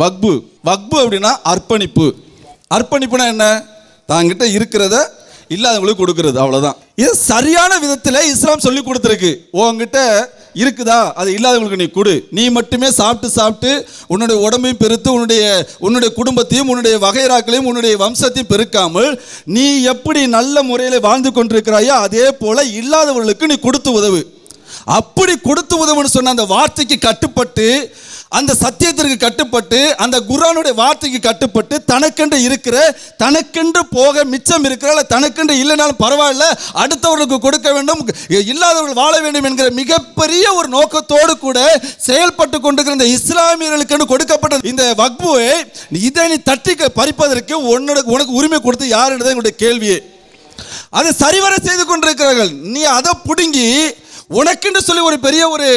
வக்பு. வக்பு அப்படின்னா அர்ப்பணிப்பு. அர்ப்பணிப்புனா என்ன? தாங்கிட்ட இருக்கிறத இல்லாதவங்களுக்கு கொடுக்கறது அவ்வளோதான் இது சரியான விதத்தில் இஸ்லாம் சொல்லி கொடுத்துருக்கு. உன்கிட்ட இருக்குதா? அது இல்லாதவங்களுக்கு நீ கொடு. நீ மட்டுமே சாப்பிட்டு சாப்பிட்டு உன்னுடைய உடம்பையும் பெருத்து உன்னுடைய உன்னுடைய குடும்பத்தையும் உன்னுடைய வகைராக்களையும் உன்னுடைய வம்சத்தையும் பெருக்காமல் நீ எப்படி நல்ல முறையில் வாழ்ந்து கொண்டிருக்கிறாயோ அதே போல் இல்லாதவர்களுக்கு நீ கொடுத்து உதவு. அப்படி கொடுத்து உதவுன்னு சொன்ன அந்த வார்த்தைக்கு கட்டுப்பட்டு அந்த சத்தியத்திற்கு கட்டுப்பட்டு அந்த குரானுடைய வார்த்தைக்கு கட்டுப்பட்டு தனக்கென்று இருக்கிற தனக்கென்று போக மிச்சம் இருக்கிற இல்லை தனக்கென்று இல்லைனாலும் பரவாயில்ல அடுத்தவர்களுக்கு கொடுக்க வேண்டும் இல்லாதவர்கள் வாழ வேண்டும் என்கிற மிகப்பெரிய ஒரு நோக்கத்தோடு கூட செயல்பட்டு கொண்டிருக்கிற இந்த இஸ்லாமியர்களுக்கு கொடுக்கப்பட்ட இந்த வக்புவை இதை நீ தட்டி பறிப்பதற்கு உன்னோட உனக்கு உரிமை கொடுத்து யாருன்றது என்னுடைய கேள்வியே. அதை சரிவர செய்து கொண்டிருக்கிறார்கள். நீ அதை பிடுங்கி உனக்கென்று சொல்லி ஒரு பெரிய ஒரு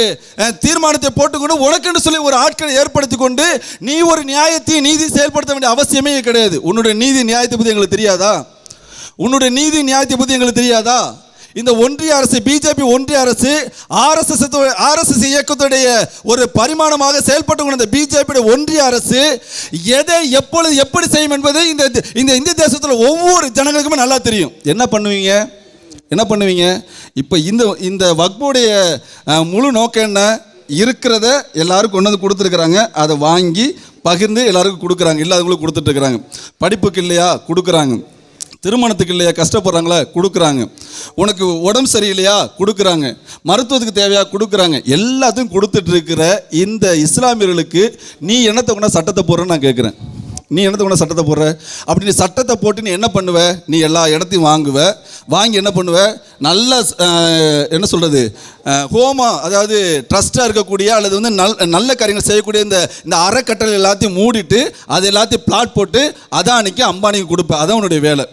தீர்மானத்தை போட்டுக்கொண்டு உனக்கென்று சொல்லி ஒரு ஆட்களை ஏற்படுத்தி கொண்டு நீ ஒரு நியாயத்தை நீதி செயல்படுத்த வேண்டிய அவசியமே கிடையாது. உன்னுடைய நீதி நியாயத்தை பற்றி எங்களுக்கு தெரியாதா? உன்னுடைய நீதி நியாயத்தை பற்றி எங்களுக்கு தெரியாதா? இந்த ஒன்றிய அரசு பிஜேபி ஒன்றிய அரசு ஆர்எஸ்எஸ் ஆர்எஸ்எஸ் இயக்கத்துடைய ஒரு பரிமாணமாக செயல்பட்டு கொண்ட பிஜேபியுடைய ஒன்றிய அரசு எதை எப்பொழுது எப்படி செய்யும் என்பது இந்த இந்த இந்திய தேசத்தில் ஒவ்வொரு ஜனங்களுக்குமே நல்லா தெரியும். என்ன பண்ணுவீங்க? என்ன பண்ணுவீங்க? இப்போ இந்த இந்த வக்புடைய முழு நோக்கம் என்ன? இருக்கிறத எல்லாரும் கொண்டு வந்து கொடுத்துருக்குறாங்க. அதை வாங்கி பகிர்ந்து எல்லாருக்கும் கொடுக்குறாங்க. இல்லாதவங்களுக்கு கொடுத்துட்ருக்குறாங்க. படிப்புக்கு இல்லையா? கொடுக்குறாங்க. திருமணத்துக்கு இல்லையா? கஷ்டப்படுறாங்களா? கொடுக்குறாங்க. உனக்கு உடம்பு சரியில்லையா? கொடுக்குறாங்க. மருத்துவத்துக்கு தேவையா? கொடுக்குறாங்க. எல்லாத்தையும் கொடுத்துட்ருக்கிற இந்த இஸ்லாமியர்களுக்கு நீ என்னத்தை கொண்டா சட்டத்தை போடுறேன்னு நான் கேட்குறேன். நீ என்னத்தை கொண்டா சட்டத்தை போடுற? அப்படி நீ சட்டத்தை போட்டு நீ என்ன பண்ணுவ? நீ எல்லா இடத்தையும் வாங்குவ. வாங்கி என்ன பண்ணுவ? நல்ல என்ன சொல்கிறது ஹோமா அதாவது ட்ரஸ்ட்டாக இருக்கக்கூடிய அல்லது வந்து நல் நல்ல காரியங்கள் செய்யக்கூடிய இந்த இந்த அறக்கட்டளை எல்லாத்தையும் மூடிட்டு அது எல்லாத்தையும் பிளாட் போட்டு அதானிக்கு அம்பானிக்கு கொடுப்ப. அதான் உன்னுடைய வேலை.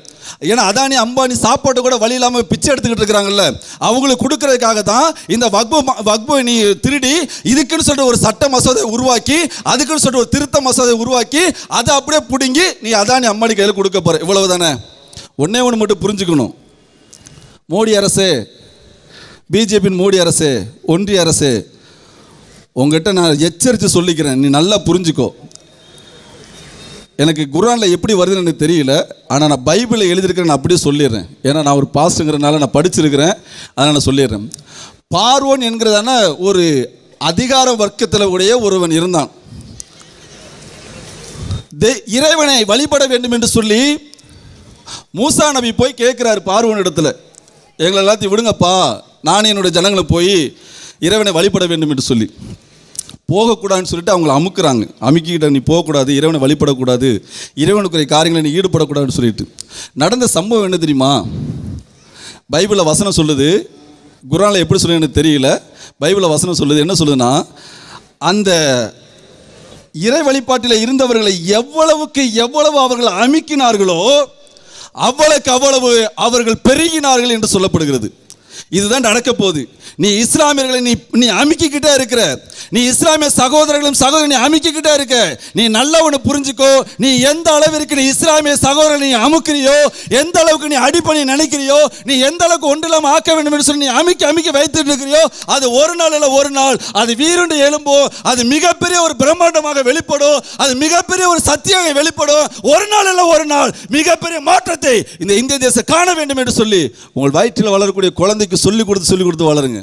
ஏன்னா அதானி அம்பானி சாப்பாட்டு கூட வழி இல்லாமல் பிச்சை எடுத்துக்கிட்டு இருக்கிறாங்கல்ல. அவங்களுக்கு கொடுக்கறதுக்காக தான் இந்த வக்பு வக்பு நீ திருடி இதுக்குன்னு சொல்லிட்டு ஒரு சட்ட மசோதை உருவாக்கி அதுக்குன்னு சொல்லிட்டு ஒரு திருத்த மசோதை உருவாக்கி அதை அப்படியே பிடுங்கி நீ அதானி அம்பானி கையில் கொடுக்க போகிற இவ்வளவு தானே ஒன்றே ஒன்று மட்டும் புரிஞ்சுக்கணும். மோடி அரசு பிஜேபியின் மோடி அரசு ஒன்றிய அரசு உங்ககிட்ட நான் எச்சரித்து சொல்லிக்கிறேன். நீ நல்லா புரிஞ்சுக்கோ. எனக்கு குரானில் எப்படி வருதுன்னு எனக்கு தெரியல. ஆனால் நான் பைபிளில் எழுதியிருக்கிறேன் நான் அப்படியே சொல்லிடுறேன். ஏன்னா நான் ஒரு பாஸ்ட்டுங்கிறனால நான் படிச்சிருக்கிறேன். அதனால் நான் சொல்லிடுறேன். பார்வோன் என்கிறதான ஒரு அதிகார வர்க்கத்தில் உடைய ஒருவன் இருந்தான். தே இறைவனை வழிபட வேண்டும் என்று சொல்லி மூசா நபி போய் கேட்குறாரு பார்வோன் இடத்துல. எங்களை எல்லாத்தையும் விடுங்கப்பா. நான் என்னுடைய ஜனங்களை போய் இறைவனை வழிபட வேண்டும் என்று சொல்லி. போகக்கூடாதுன்னு சொல்லிட்டு அவங்கள அமுக்குறாங்க. அமுக்கிக்கிட்ட நீ போகக்கூடாது இறைவனை வழிபடக்கூடாது இறைவனுக்குரிய காரியங்களை நீ ஈடுபடக்கூடாதுன்னு சொல்லிட்டு. நடந்த சம்பவம் என்ன தெரியுமா? பைபிளில் வசனம் சொல்லுது. குரானில் எப்படி சொல்லு எனக்கு தெரியல. பைபிளில் வசனம் சொல்லுது. என்ன சொல்லுதுன்னா அந்த இறை வழிபாட்டில் இருந்தவர்களை எவ்வளவுக்கு எவ்வளவு அவர்கள் அமுக்கினார்களோ அவ்வளவுக்கு அவ்வளவு அவர்கள் பெருகினார்கள் என்று சொல்லப்படுகிறது. இதுதான் நடக்க போகுது. நீ இஸ்லாமியர்களை நீ நீ அமுக்கிக்கிட்டே இருக்கிற. நீ இஸ்லாமிய சகோதரர்களும் சகோதரன் நீ அமுக்கிக்கிட்டே இருக்க. நீ நல்ல ஒன்று புரிஞ்சுக்கோ. நீ எந்த அளவிற்கு நீ இஸ்லாமிய சகோதரர்களை நீ அமுக்கிறியோ எந்த அளவுக்கு நீ அடிப்பணி நினைக்கிறியோ நீ எந்த அளவுக்கு ஒன்றில்லாம ஆக்க வேண்டும் என்று சொல்லி நீ அமைக்க அமைக்க வைத்துட்டு இருக்கிறியோ அது ஒரு நாள் இல்லை ஒரு நாள். அது வீருண்டு எழும்போ அது மிகப்பெரிய ஒரு பிரம்மாண்டமாக வெளிப்படும். அது மிகப்பெரிய ஒரு சத்தியாக வெளிப்படும். ஒரு நாள் இல்லை ஒரு நாள். மிகப்பெரிய மாற்றத்தை இந்த இந்திய தேசம் காண வேண்டும் என்று சொல்லி உங்கள் வயிற்றில் வளரக்கூடிய குழந்தை குழந்தைக்கு சொல்லிக் கொடுத்து சொல்லி கொடுத்து வளருங்க.